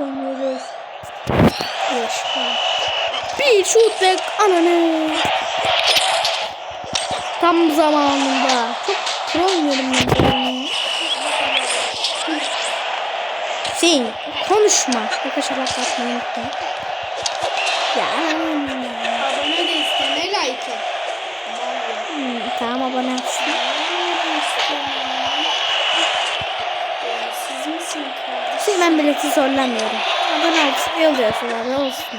oynuyoruz. Bir şut ve ananı. Tam zamanında. Çok pro oynuyorum ben. Sen konuşma. Arkadaşlar like atmayı unutmayın. Ya. Abone de isteme like. Hmm, tamam abone olsun. Siz misin ben bileti zorlamıyorum. Abone olsun. İyi oluyorsunuz. Ne olsun.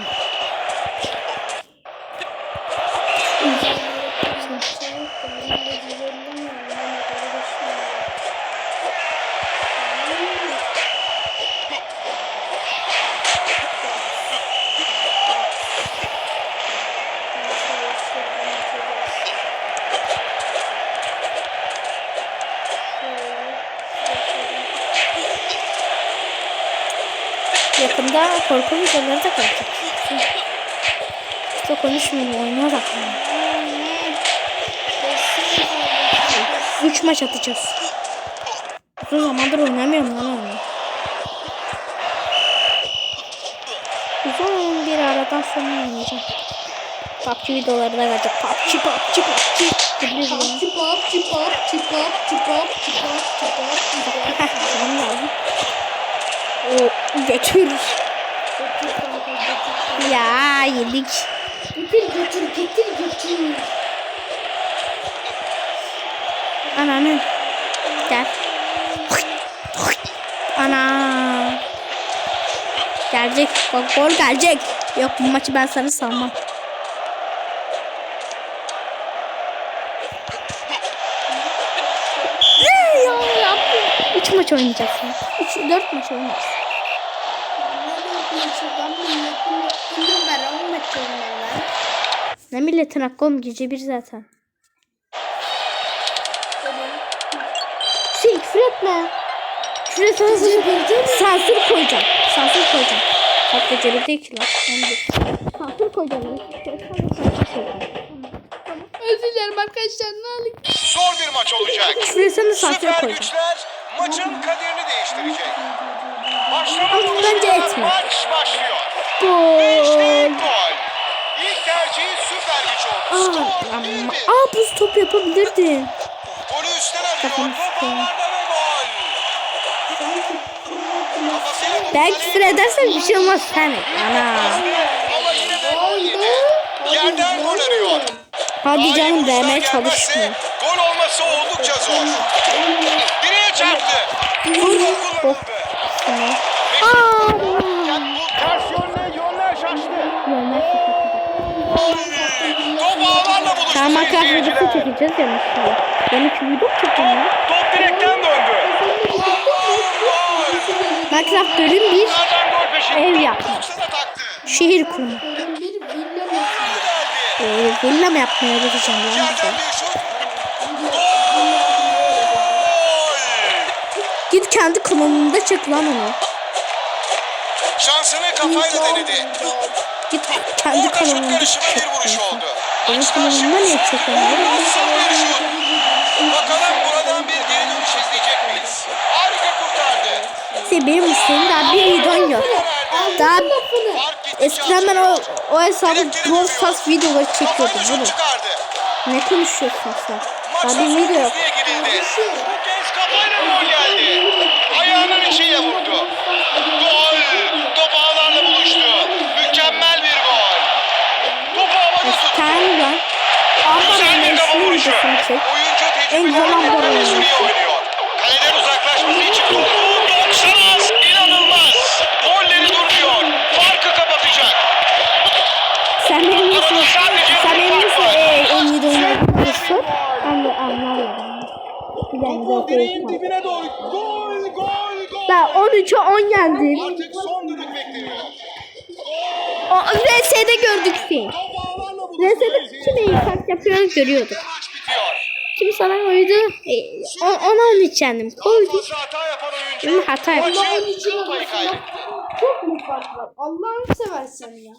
Yakında korku videoları da koyacak. İşte konuşmayayım. Oyuna odaklanın. Üç maç atacağız. Uzun zamandır oynamıyorum lan oyunu. Uzun bir aradan sonra oynayacağım. PUBG videoları da gelecek. PUBG, PUBG, PUBG. Gidiyoruz ya. Çipap çipap çipap çipap çipap çipap çipap. Tamam lazım. O götür. Ya yedik. Getir götür getir götür. Ananı. Gel. Ana. Gelecek. Bak gol gelecek. Yok bu maçı ben sana salmam. Ne ya yaptım. Üç maç oynayacağız ya. Üç, dört maç oynayacağız. Ben milletin ben olmayacağım lan. Ne milletin hakkı oğlum gece bir zaten. Şey küfür etme. Küfür etme. Sansür koyacağım. Sansür koyacağım. Bak gece bir değil ki lan. Sansür koyacağım. Özür dilerim arkadaşlar ne alayım. Zor bir maç olacak. Küfür etsem de sansür Süper koyacağım. güçler maçın kaderini değiştirecek. Ama bence etme. Maç başlıyor. Ve işte Gol. ilk gol. Tercihi süper güç oldu. Skor ama, 1-1. aa buz top yapabilirdin. Golü üstten arıyor. Top ağlarda ve gol. Ben küfür edersen bir şey olmaz sen. Ana. Ama yine de gol yedi. Yerden gol arıyor. Hadi canım gelmezse çalışma. Gol olması oldukça zor. Direğe çarptı. Vur. Gol Hop. kullanıldı. Tamam. Aa. Bu ters yönle yönler şaştı. Görmez Top ağlarla buluştu Tamam sayın Minecraft seyirciler. videosu çekeceğiz ya mesela. Bir video çekeceğim ya. Top direkten döndü. Minecraft bölüm 1 Nereden gol peşinde? Ev yapma. Şehir kurma. Bir. Ee, villa mı yapmaya öğreteceğim lan Git kendi kanalında çek lan onu. Şansını kafayla denedi. Git kendi Orada şut kanalında karışımı çek. bir vuruş oldu. Çekemiyorum? Nasıl bir şut? Bakalım buradan bir geri dönüş izleyecek miyiz? Harika kurtardı. Şey, benim isteğim daha bir videom yok. Daha eskiden ben o, o hesabı Brawl. Stars videoları çekiyordum bunu. Ne konuşuyorsun sen? Daha bir video yok. Bu kez kafayla gol geldi. İçiyle vurdu. Gol. Top ağlarla buluştu. Mükemmel bir gol. Topu havada tuttu. Güzel bir kafa vuruşu. Oyuncu tecrübeli anda ve oynuyor. sürüye oynuyor. Kaleden uzaklaşması için topu 90 az. İnanılmaz. Golleri durmuyor. Farkı kapatacak. Sen benim nasıl, Arada sadece sen bir benim fark nasıl var. e, en iyi oynuyorsun? Anla, anlamıyorum. Ben de değil. dibine doğru. Gol, gol, gol. Ben 13'e 10 yendim. Artık son düdük bekleniyor. O RS'de gördük seni. RS'de kim iyi kart yapıyor görüyorduk. Kim sana koydu? E, on- ona 13 yendim. Koydu. Fazla hata yapan oyuncu. Hı, hata yaptı. Maçı Allah'ın içi ilk payı kaybetti. Çok mu fark var? Allah'ını seversen ya.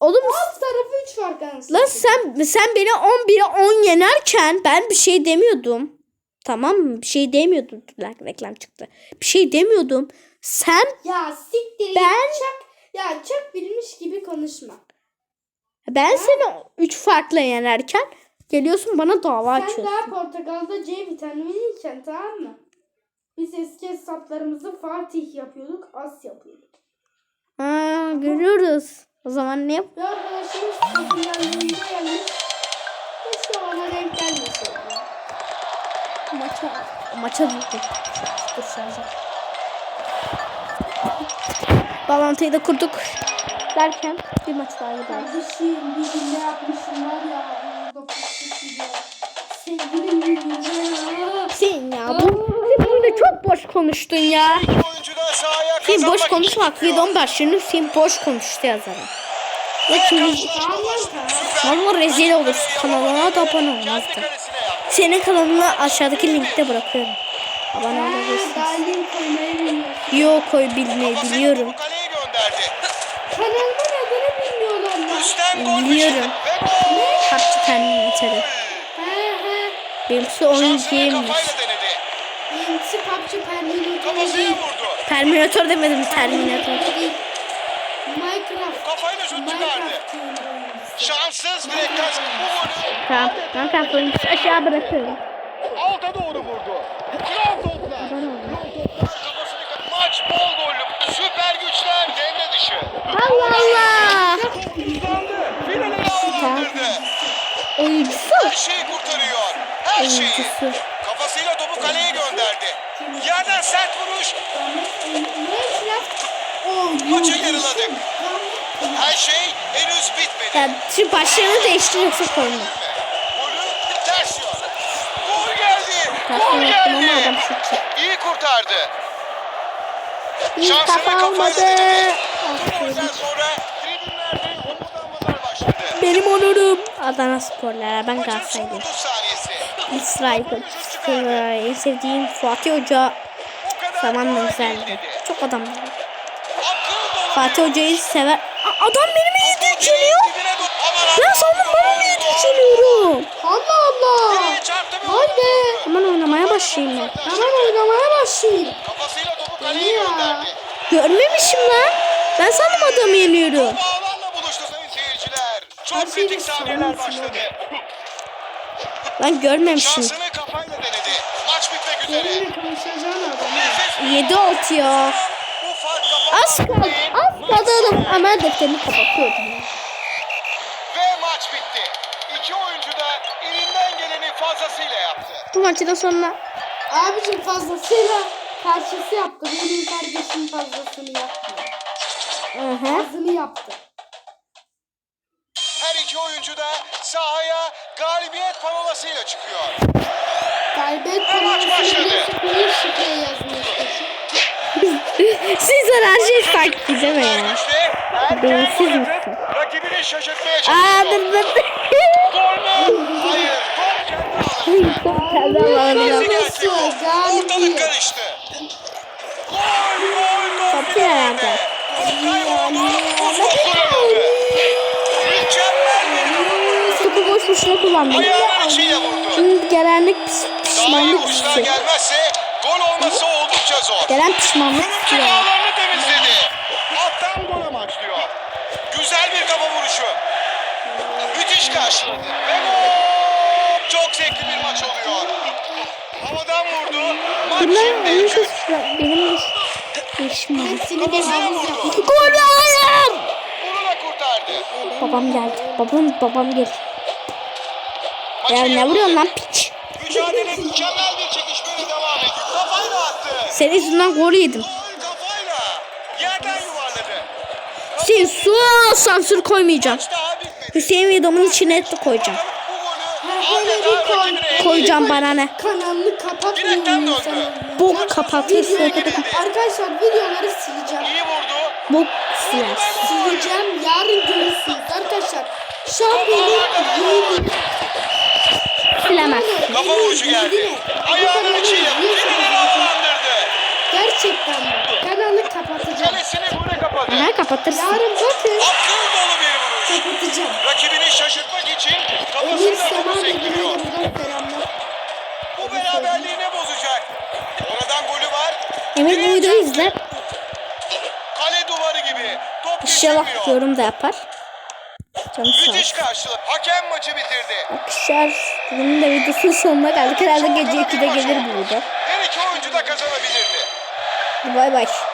Oğlum Alt tarafı 3 fark anasını. lan sen sen beni 11'e 10 yenerken ben bir şey demiyordum. Tamam mı? Bir şey demiyordum. Dur, reklam çıktı. Bir şey demiyordum. Sen Ya siktir Ben- git Ya çok bilmiş gibi konuşma. Ben seni üç farklı yenerken geliyorsun bana dava Sen açıyorsun. daha portakalda C vitamini içen tamam mı? Biz eski hesaplarımızı Fatih yapıyorduk, az yapıyorduk. Ha, görüyoruz. O zaman ne yap? Bir arkadaşımız popülerliğinde gelmiş. Keşke ona denk gelmeseydi. Maça, maça gittik. Dur şarja. Bağlantıyı da kurduk. Derken bir maç daha gidelim. Kardeşim bir gün ne yapmışım var ya. Sen ya bu sen burada çok boş konuştun ya. Sen boş konuşmak videonun başlığını sen boş konuştu yazarım. Ve tamam. valla rezil olursun. Kanalına da abone olmazdı. Senin kanalını aşağıdaki linkte bırakıyorum. Abone olabilirsiniz. Yok koy bilmeyi biliyorum. Kanalımın adını bilmiyorlar gol Biliyorum. terminatörü. He he. Benimsi oyun değilmiş. Benimsi PUBG Kafasına değil. vurdu. Terminatör demedim terminatör. Değil. Minecraft. Kafayla şut çıkardı. Minecraft. Şanssız Frekkas bu golü Tamam. Ben kapıyı aşağı bırakıyorum. alta doğru vurdu. Kral toplar. Kafasını kap- Maç bol gollü. Süper güçler devre dışı. Allah Allah. Finali havalandırdı. Oyuncusu. Her şeyi kurtarıyor. Her şeyi. Oyuncusu. Kafasıyla topu kaleye gönderdi. Yerden sert vuruş. Maçı yarıladık. Her şey henüz bitmedi. Ya şu başlığını değiştiriyorsa koyma. Golü ters yön. Gol geldi. Gol geldi. İyi kurtardı. İyi Şansını kafa sonra tribünlerde homurdanmalar başladı. Benim onurum. Adana sporlara ben Galatasaraylıyım. 30 saniyesi. İsrail'de en sevdiğim Fatih Hoca zamanla güzeldi. Çok adam. Fatih Hoca'yı sever. Adam benim Aman Ben Allah'ım, sandım bana niye gol. düşünüyorum. Allah Allah. Vay be. Hemen oynamaya başlayayım ben. Hemen oynamaya başlayayım. Kafasıyla topu kaleye Ya. gönderdi. Görmemişim lan. Ben sandım adamı yeniyorum. Top ağlarla buluştu sayın seyirciler. Çok kritik saniyeler başladı. Ben görmemişim. Şansını kafayla denedi. Maç bitmek üzere. Benimle konuşacağın adam. Nefes bir 7 6 ya. Az kaldı. Az kaldı adam. Ama defterini kapatıyordum. Ve maç bitti. İki oyuncu da elinden geleni fazlasıyla yaptı. Bu maçı da sonra Abicim fazlasıyla karşısı yaptı. Benim kardeşim fazlasını yaptı. Hı hı. Azını yaptı. Her iki oyuncu da sahaya galibiyet parolasıyla çıkıyor. Maç başladı. Bir şifre yazmıştı. Sizler her şeyi takip edeme ya. Beyinsiz misin? rakibini şaşırtmaya Aa çalışıyor. dur dur dur. Gol mü? Hayır. Gol kendi galibiyet. Ortalık karıştı. Gol, gol, gol. Topu? Top top vuruşu. Topu boş boşuna vurdu. Şimdi gelenlik iyi pişmanlık hissi. gelmezse gol olması oldukça zor. Gelen pişmanlık ya. bağlarını temizledi. Alttan gol amaçlıyor. Güzel bir kafa vuruşu. Müthiş karşıladı. Ve gol. Çok zevkli bir maç oluyor. Havadan vurdu. Maç Bunlar şimdi oyun üç. sesi benim havuz vurdu. yaptı. Gol hayır. Bunu da kurtardı. Babam geldi. Babam babam geldi. Ya ne vuruyorsun lan piç? Mücadele mükemmel bir çekişmeyle Senin yüzünden gol yedim. Gol kafayla. Yerden yuvarladı. Sen sus sansür koymayacağım. Hüseyin videomun içine de koyacağım. Koyacağım bana ne? Kanalını insan. Bok kapatırsın. Arkadaşlar videoları sileceğim. İyi vurdu. Bok silersin. Sileceğim. Yarın görürsünüz arkadaşlar. Benim yeğenim. Silemezsin. Kafa vuruşu geldi. Ayağının içiyle. Gerçekten bak. Kanalı kapatacağım. Kalesini gole kapadı. Aha kapatırsın. Yarın bakın Akıl dolu bir vuruş. kapatacağım. Rakibini şaşırtmak için kafasında topu sektiriyor. Bu beraberliği ne bozacak? Oradan golü var. Emir bu videoyu izle. Kale duvarı gibi. Top İnşallah yorum da yapar. Canım Müthiş karşılık. Hakem maçı bitirdi. Arkadaşlar bunun da videosunun sonuna geldik. Herhalde gece ortada bir 2'de maç gelir bu video. Her iki oyuncu da kazanabilirdi. Bay bay.